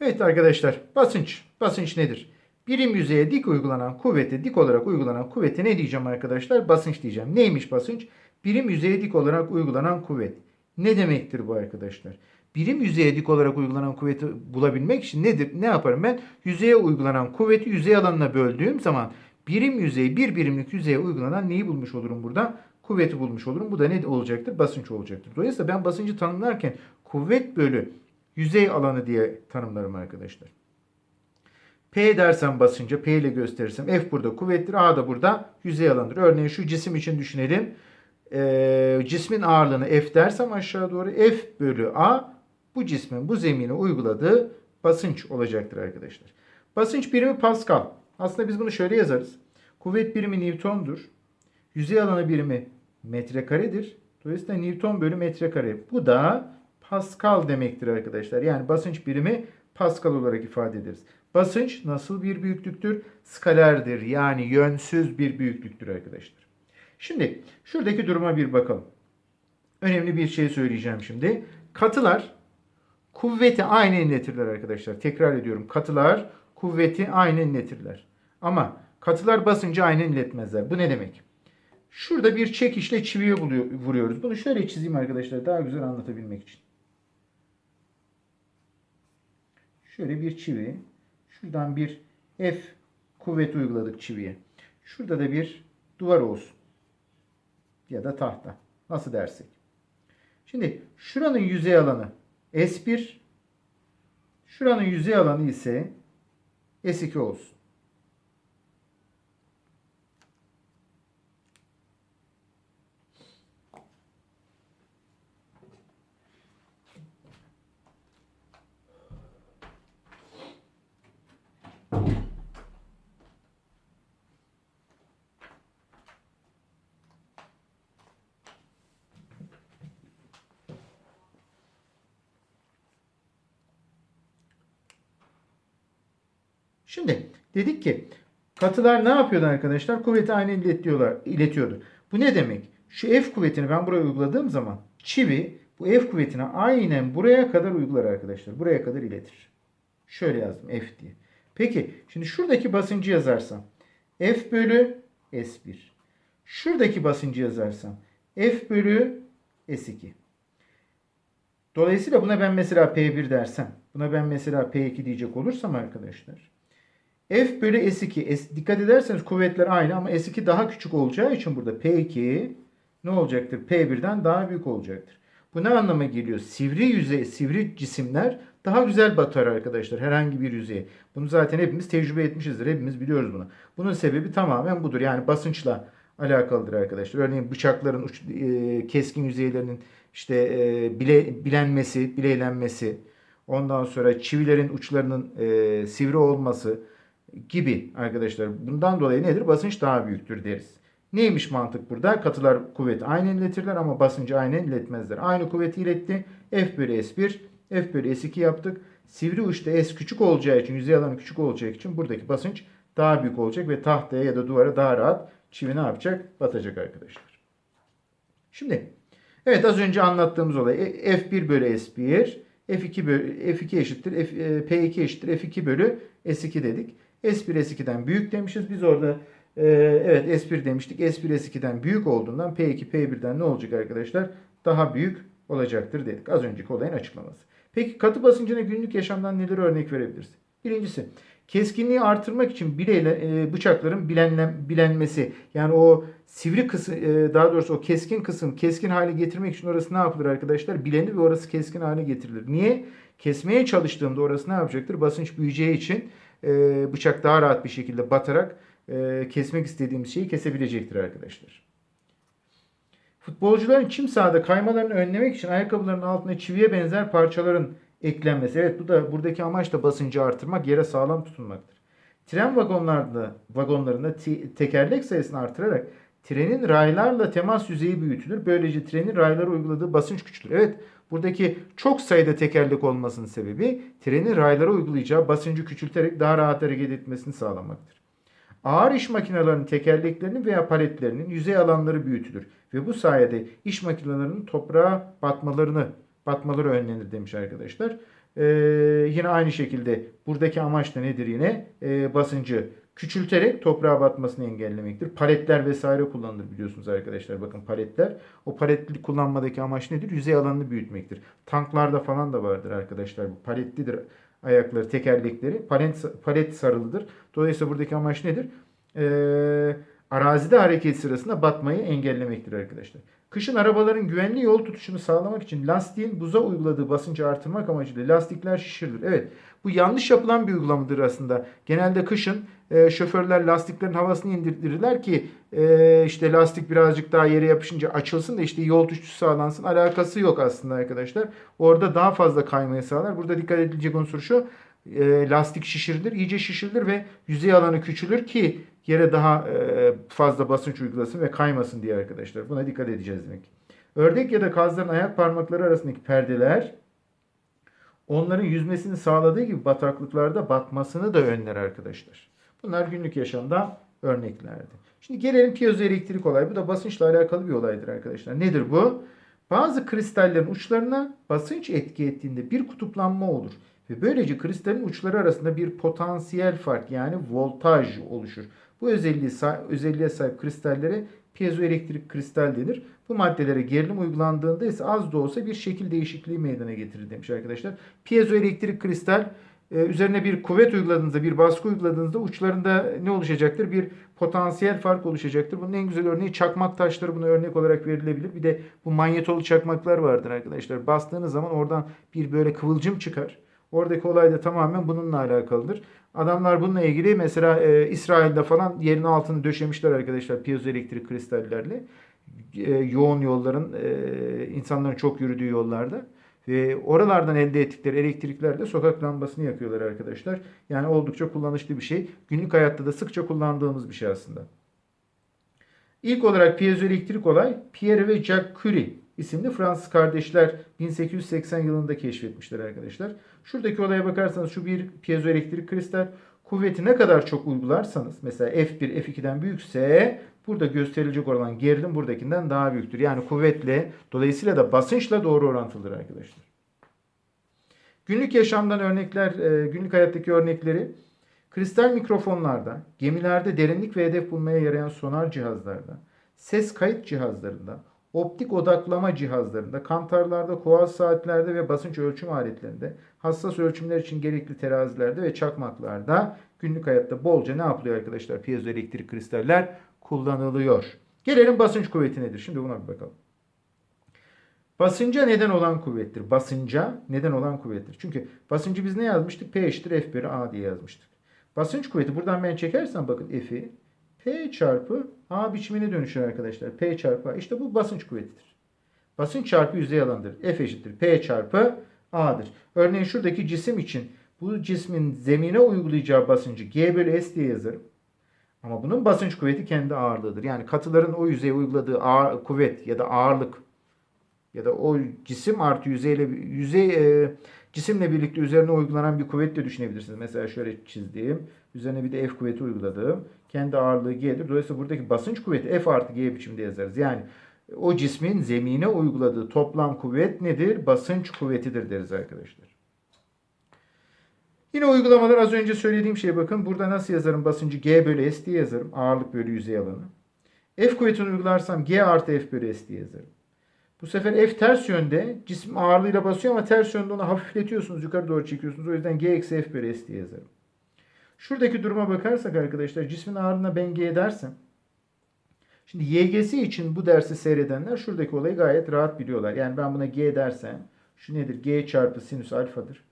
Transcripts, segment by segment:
Evet arkadaşlar basınç. Basınç nedir? Birim yüzeye dik uygulanan kuvvete, dik olarak uygulanan kuvvete ne diyeceğim arkadaşlar? Basınç diyeceğim. Neymiş basınç? Birim yüzeye dik olarak uygulanan kuvvet. Ne demektir bu arkadaşlar? Birim yüzeye dik olarak uygulanan kuvveti bulabilmek için nedir? Ne yaparım ben? Yüzeye uygulanan kuvveti yüzey alanına böldüğüm zaman birim yüzey, bir birimlik yüzeye uygulanan neyi bulmuş olurum burada? Kuvveti bulmuş olurum. Bu da ne olacaktır? Basınç olacaktır. Dolayısıyla ben basıncı tanımlarken kuvvet bölü yüzey alanı diye tanımlarım arkadaşlar. P dersem basınca P ile gösterirsem F burada kuvvettir. A da burada yüzey alanıdır. Örneğin şu cisim için düşünelim. Ee, cismin ağırlığını F dersem aşağı doğru F bölü A bu cismin bu zemine uyguladığı basınç olacaktır arkadaşlar. Basınç birimi Pascal. Aslında biz bunu şöyle yazarız. Kuvvet birimi Newton'dur. Yüzey alanı birimi metrekaredir. Dolayısıyla Newton bölü metrekare. Bu da Pascal demektir arkadaşlar. Yani basınç birimi Pascal olarak ifade ederiz. Basınç nasıl bir büyüklüktür? Skalerdir. Yani yönsüz bir büyüklüktür arkadaşlar. Şimdi şuradaki duruma bir bakalım. Önemli bir şey söyleyeceğim şimdi. Katılar kuvveti aynı inletirler arkadaşlar. Tekrar ediyorum. Katılar kuvveti aynı inletirler. Ama katılar basıncı aynı inletmezler. Bu ne demek? Şurada bir çekişle çiviye vuruyoruz. Bunu şöyle çizeyim arkadaşlar daha güzel anlatabilmek için. Şöyle bir çivi. Şuradan bir F kuvvet uyguladık çiviye. Şurada da bir duvar olsun. Ya da tahta. Nasıl dersek. Şimdi şuranın yüzey alanı S1. Şuranın yüzey alanı ise S2 olsun. Şimdi dedik ki katılar ne yapıyordu arkadaşlar? Kuvveti aynı iletiyorlar, iletiyordu. Bu ne demek? Şu F kuvvetini ben buraya uyguladığım zaman çivi bu F kuvvetini aynen buraya kadar uygular arkadaşlar. Buraya kadar iletir. Şöyle yazdım F diye. Peki şimdi şuradaki basıncı yazarsam F bölü S1. Şuradaki basıncı yazarsam F bölü S2. Dolayısıyla buna ben mesela P1 dersem, buna ben mesela P2 diyecek olursam arkadaşlar, F bölü S2. S, dikkat ederseniz kuvvetler aynı ama S2 daha küçük olacağı için burada P2 ne olacaktır? P1'den daha büyük olacaktır. Bu ne anlama geliyor? Sivri yüzey, sivri cisimler daha güzel batar arkadaşlar herhangi bir yüzeye. Bunu zaten hepimiz tecrübe etmişizdir. Hepimiz biliyoruz bunu. Bunun sebebi tamamen budur. Yani basınçla alakalıdır arkadaşlar. Örneğin bıçakların uç, e, keskin yüzeylerinin işte e, bile, bilenmesi, bileylenmesi, ondan sonra çivilerin uçlarının e, sivri olması gibi arkadaşlar. Bundan dolayı nedir? Basınç daha büyüktür deriz. Neymiş mantık burada? Katılar kuvveti aynı iletirler ama basıncı aynı iletmezler. Aynı kuvveti iletti. F bölü S1, F bölü S2 yaptık. Sivri uçta S küçük olacağı için, yüzey alanı küçük olacağı için buradaki basınç daha büyük olacak ve tahtaya ya da duvara daha rahat çivi ne yapacak? Batacak arkadaşlar. Şimdi evet az önce anlattığımız olay E, F1 bölü S1, F2 bölü F2 eşittir F, e, P2 eşittir F2 bölü S2 dedik. S1 S2'den büyük demişiz. Biz orada e, evet S1 demiştik. S1 S2'den büyük olduğundan P2 P1'den ne olacak arkadaşlar? Daha büyük olacaktır dedik. Az önceki olayın açıklaması. Peki katı basıncına günlük yaşamdan neler örnek verebiliriz? Birincisi keskinliği artırmak için bileyle, e, bıçakların bilenlen, bilenmesi yani o sivri kısım e, daha doğrusu o keskin kısım keskin hale getirmek için orası ne yapılır arkadaşlar? Bilenir ve orası keskin hale getirilir. Niye? Kesmeye çalıştığımda orası ne yapacaktır? Basınç büyüyeceği için e, bıçak daha rahat bir şekilde batarak e, kesmek istediğimiz şeyi kesebilecektir arkadaşlar. Futbolcuların çim sahada kaymalarını önlemek için ayakkabıların altına çiviye benzer parçaların eklenmesi. Evet bu da buradaki amaç da basıncı artırmak, yere sağlam tutunmaktır. Tren vagonlarında te- tekerlek sayısını artırarak trenin raylarla temas yüzeyi büyütülür. Böylece trenin raylara uyguladığı basınç küçülür. Evet buradaki çok sayıda tekerlek olmasının sebebi trenin raylara uygulayacağı basıncı küçülterek daha rahat hareket etmesini sağlamaktır. Ağır iş makinelerinin tekerleklerinin veya paletlerinin yüzey alanları büyütülür ve bu sayede iş makinelerinin toprağa batmalarını batmaları önlenir demiş arkadaşlar. Ee, yine aynı şekilde buradaki amaç da nedir yine? Ee, basıncı küçülterek toprağa batmasını engellemektir. Paletler vesaire kullanılır biliyorsunuz arkadaşlar. Bakın paletler. O paletli kullanmadaki amaç nedir? Yüzey alanını büyütmektir. Tanklarda falan da vardır arkadaşlar. Bu paletlidir ayakları, tekerlekleri. Palet, palet sarılıdır. Dolayısıyla buradaki amaç nedir? Ee, arazide hareket sırasında batmayı engellemektir arkadaşlar. Kışın arabaların güvenli yol tutuşunu sağlamak için lastiğin buza uyguladığı basıncı artırmak amacıyla lastikler şişirilir. Evet bu yanlış yapılan bir uygulamadır aslında. Genelde kışın e, şoförler lastiklerin havasını indirtirirler ki e, işte lastik birazcık daha yere yapışınca açılsın da işte yol tutuşu sağlansın. Alakası yok aslında arkadaşlar. Orada daha fazla kaymayı sağlar. Burada dikkat edilecek unsur şu. E, lastik şişirilir, iyice şişirilir ve yüzey alanı küçülür ki yere daha e, fazla basınç uygulasın ve kaymasın diye arkadaşlar. Buna dikkat edeceğiz demek. Ördek ya da kazların ayak parmakları arasındaki perdeler onların yüzmesini sağladığı gibi bataklıklarda batmasını da önler arkadaşlar. Bunlar günlük yaşamda örneklerdi. Şimdi gelelim piyozoelektrik olay. Bu da basınçla alakalı bir olaydır arkadaşlar. Nedir bu? Bazı kristallerin uçlarına basınç etki ettiğinde bir kutuplanma olur. Ve böylece kristalin uçları arasında bir potansiyel fark yani voltaj oluşur. Bu özelliği, özelliğe sahip kristallere piezoelektrik kristal denir. Bu maddelere gerilim uygulandığında ise az da olsa bir şekil değişikliği meydana getirir demiş arkadaşlar. Piezoelektrik kristal üzerine bir kuvvet uyguladığınızda, bir baskı uyguladığınızda uçlarında ne oluşacaktır? Bir potansiyel fark oluşacaktır. Bunun en güzel örneği çakmak taşları buna örnek olarak verilebilir. Bir de bu manyetolu çakmaklar vardır arkadaşlar. Bastığınız zaman oradan bir böyle kıvılcım çıkar. Oradaki olay da tamamen bununla alakalıdır. Adamlar bununla ilgili mesela e, İsrail'de falan yerin altını döşemişler arkadaşlar piyozoelektrik kristallerle. E, yoğun yolların, e, insanların çok yürüdüğü yollarda. Ve oralardan elde ettikleri elektriklerle sokak lambasını yakıyorlar arkadaşlar. Yani oldukça kullanışlı bir şey. Günlük hayatta da sıkça kullandığımız bir şey aslında. İlk olarak piyozoelektrik olay Pierre ve Jacques Curie isimli Fransız kardeşler 1880 yılında keşfetmişler arkadaşlar. Şuradaki olaya bakarsanız şu bir piezoelektrik kristal kuvveti ne kadar çok uygularsanız mesela F1 F2'den büyükse burada gösterilecek olan gerilim buradakinden daha büyüktür. Yani kuvvetle dolayısıyla da basınçla doğru orantılıdır arkadaşlar. Günlük yaşamdan örnekler, e, günlük hayattaki örnekleri kristal mikrofonlarda, gemilerde derinlik ve hedef bulmaya yarayan sonar cihazlarda, ses kayıt cihazlarında, optik odaklama cihazlarında, kantarlarda, kuaz saatlerde ve basınç ölçüm aletlerinde, hassas ölçümler için gerekli terazilerde ve çakmaklarda günlük hayatta bolca ne yapılıyor arkadaşlar? Piyozoelektrik kristaller kullanılıyor. Gelelim basınç kuvveti nedir? Şimdi buna bir bakalım. Basınca neden olan kuvvettir. Basınca neden olan kuvvettir. Çünkü basıncı biz ne yazmıştık? P eşittir F bölü A diye yazmıştık. Basınç kuvveti buradan ben çekersem bakın F'i P çarpı A biçimine dönüşür arkadaşlar. P çarpı A. İşte bu basınç kuvvetidir. Basınç çarpı yüzey alanıdır. F eşittir. P çarpı A'dır. Örneğin şuradaki cisim için bu cismin zemine uygulayacağı basıncı G bölü S diye yazarım. Ama bunun basınç kuvveti kendi ağırlığıdır. Yani katıların o yüzeye uyguladığı ağır, kuvvet ya da ağırlık ya da o cisim artı yüzeyle yüzey e, cisimle birlikte üzerine uygulanan bir kuvvet de düşünebilirsiniz. Mesela şöyle çizdiğim. Üzerine bir de F kuvveti uyguladığım. Kendi ağırlığı G'dir. Dolayısıyla buradaki basınç kuvveti F artı G biçimde yazarız. Yani o cismin zemine uyguladığı toplam kuvvet nedir? Basınç kuvvetidir deriz arkadaşlar. Yine uygulamalar az önce söylediğim şeye bakın. Burada nasıl yazarım basıncı? G bölü S diye yazarım. Ağırlık bölü yüzey alanı. F kuvvetini uygularsam G artı F bölü S diye yazarım. Bu sefer F ters yönde. Cisim ağırlığıyla basıyor ama ters yönde onu hafifletiyorsunuz. Yukarı doğru çekiyorsunuz. O yüzden G eksi F bölü S diye yazarım. Şuradaki duruma bakarsak arkadaşlar cismin ağırlığına ben G dersem. Şimdi YGS için bu dersi seyredenler şuradaki olayı gayet rahat biliyorlar. Yani ben buna G dersem şu nedir? G çarpı sinüs alfadır.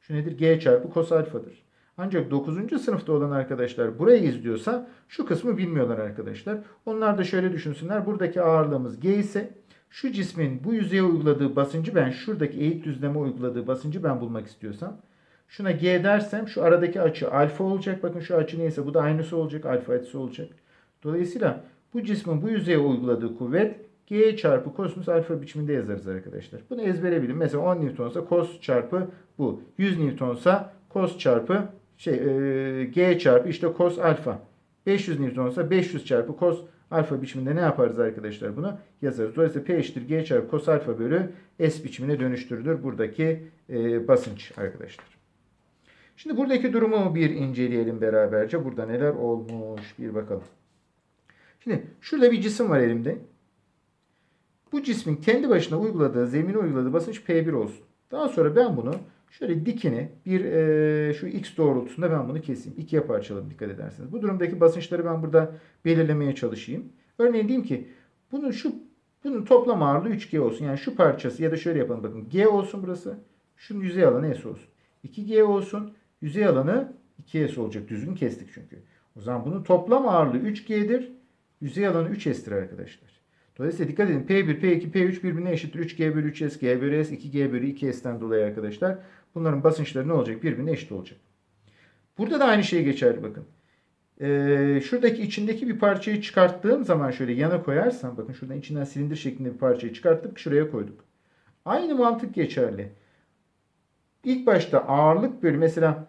Şu nedir? G çarpı kos alfadır. Ancak 9. sınıfta olan arkadaşlar burayı izliyorsa şu kısmı bilmiyorlar arkadaşlar. Onlar da şöyle düşünsünler. Buradaki ağırlığımız G ise şu cismin bu yüzeye uyguladığı basıncı ben şuradaki eğik düzleme uyguladığı basıncı ben bulmak istiyorsam şuna G dersem şu aradaki açı alfa olacak. Bakın şu açı neyse bu da aynısı olacak. Alfa açısı olacak. Dolayısıyla bu cismin bu yüzeye uyguladığı kuvvet G çarpı kosinüs alfa biçiminde yazarız arkadaşlar. Bunu ezbere bilin. Mesela 10 Newton'sa kos çarpı bu. 100 Newton'sa kos çarpı şey e, G çarpı işte kos alfa. 500 Newton'sa 500 çarpı kos alfa biçiminde ne yaparız arkadaşlar bunu yazarız. Dolayısıyla P eşittir G çarpı kos alfa bölü S biçimine dönüştürülür buradaki e, basınç arkadaşlar. Şimdi buradaki durumu bir inceleyelim beraberce. Burada neler olmuş bir bakalım. Şimdi şurada bir cisim var elimde. Bu cismin kendi başına uyguladığı, zemine uyguladığı basınç P1 olsun. Daha sonra ben bunu şöyle dikine bir e, şu x doğrultusunda ben bunu keseyim. İkiye parçaladım dikkat ederseniz. Bu durumdaki basınçları ben burada belirlemeye çalışayım. Örneğin diyeyim ki bunun şu bunun toplam ağırlığı 3G olsun. Yani şu parçası ya da şöyle yapalım bakın. G olsun burası. Şunun yüzey alanı S olsun. 2G olsun. Yüzey alanı 2S olacak. Düzgün kestik çünkü. O zaman bunun toplam ağırlığı 3G'dir. Yüzey alanı 3S'tir arkadaşlar. Dolayısıyla dikkat edin. P1, P2, P3 birbirine eşittir. 3G bölü 3S, G bölü S, 2G bölü 2S'ten dolayı arkadaşlar. Bunların basınçları ne olacak? Birbirine eşit olacak. Burada da aynı şey geçerli bakın. Ee, şuradaki içindeki bir parçayı çıkarttığım zaman şöyle yana koyarsam bakın şuradan içinden silindir şeklinde bir parçayı çıkarttık şuraya koyduk. Aynı mantık geçerli. İlk başta ağırlık bölü mesela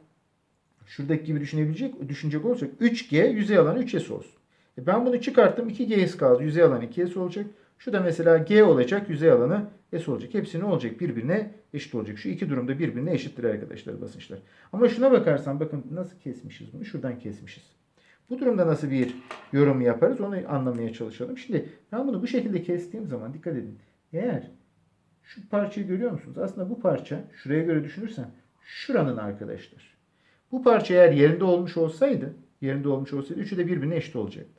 şuradaki gibi düşünebilecek düşünecek olursak 3G yüzey alanı 3S olsun. E ben bunu çıkarttım 2G'si kaldı. Yüzey alanı 2S olacak. Şu da mesela G olacak. Yüzey alanı S olacak. Hepsi ne olacak? Birbirine eşit olacak. Şu iki durumda birbirine eşittir arkadaşlar basınçlar. Ama şuna bakarsan bakın nasıl kesmişiz bunu? Şuradan kesmişiz. Bu durumda nasıl bir yorum yaparız onu anlamaya çalışalım. Şimdi ben bunu bu şekilde kestiğim zaman dikkat edin. Eğer şu parçayı görüyor musunuz? Aslında bu parça şuraya göre düşünürsen şuranın arkadaşlar. Bu parça eğer yerinde olmuş olsaydı yerinde olmuş olsaydı üçü de birbirine eşit olacaktı.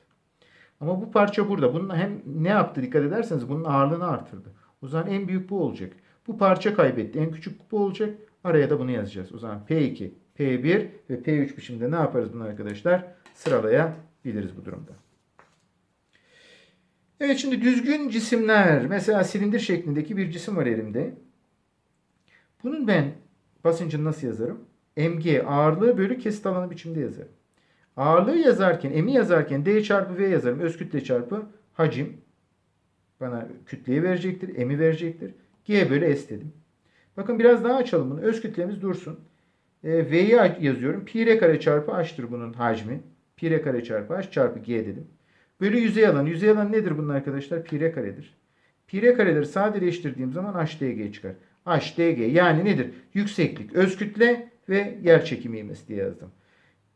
Ama bu parça burada. Bunun hem ne yaptı dikkat ederseniz bunun ağırlığını artırdı. O zaman en büyük bu olacak. Bu parça kaybetti. En küçük bu olacak. Araya da bunu yazacağız. O zaman P2, P1 ve P3 biçiminde ne yaparız bunu arkadaşlar? Sıralayabiliriz bu durumda. Evet şimdi düzgün cisimler. Mesela silindir şeklindeki bir cisim var elimde. Bunun ben basıncını nasıl yazarım? mg ağırlığı bölü kesit alanı biçimde yazarım. Ağırlığı yazarken, emi yazarken D çarpı V yazarım. Öz kütle çarpı hacim. Bana kütleyi verecektir, emi verecektir. G bölü S dedim. Bakın biraz daha açalım bunu. Öz kütlemiz dursun. E, V'yi yazıyorum. Pi r kare çarpı h'tır bunun hacmi. Pi r kare çarpı h çarpı g dedim. Bölü yüzey alanı. Yüzey alanı nedir bunun arkadaşlar? Pi r karedir. Pi r kareleri sadeleştirdiğim zaman h dg çıkar. h dg yani nedir? Yükseklik, öz kütle ve yer çekimi diye yazdım.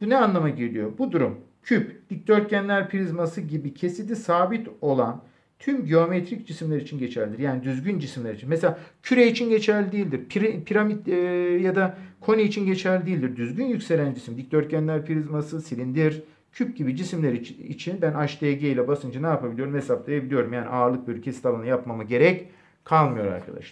Bu ne anlama geliyor? Bu durum küp, dikdörtgenler prizması gibi kesidi sabit olan tüm geometrik cisimler için geçerlidir. Yani düzgün cisimler için. Mesela küre için geçerli değildir. Pir- piramit e, ya da koni için geçerli değildir. Düzgün yükselen cisim, dikdörtgenler prizması, silindir, küp gibi cisimler iç- için ben HDG ile basıncı ne yapabiliyorum hesaplayabiliyorum. Yani ağırlık bölü kesit alanı yapmama gerek kalmıyor arkadaşlar.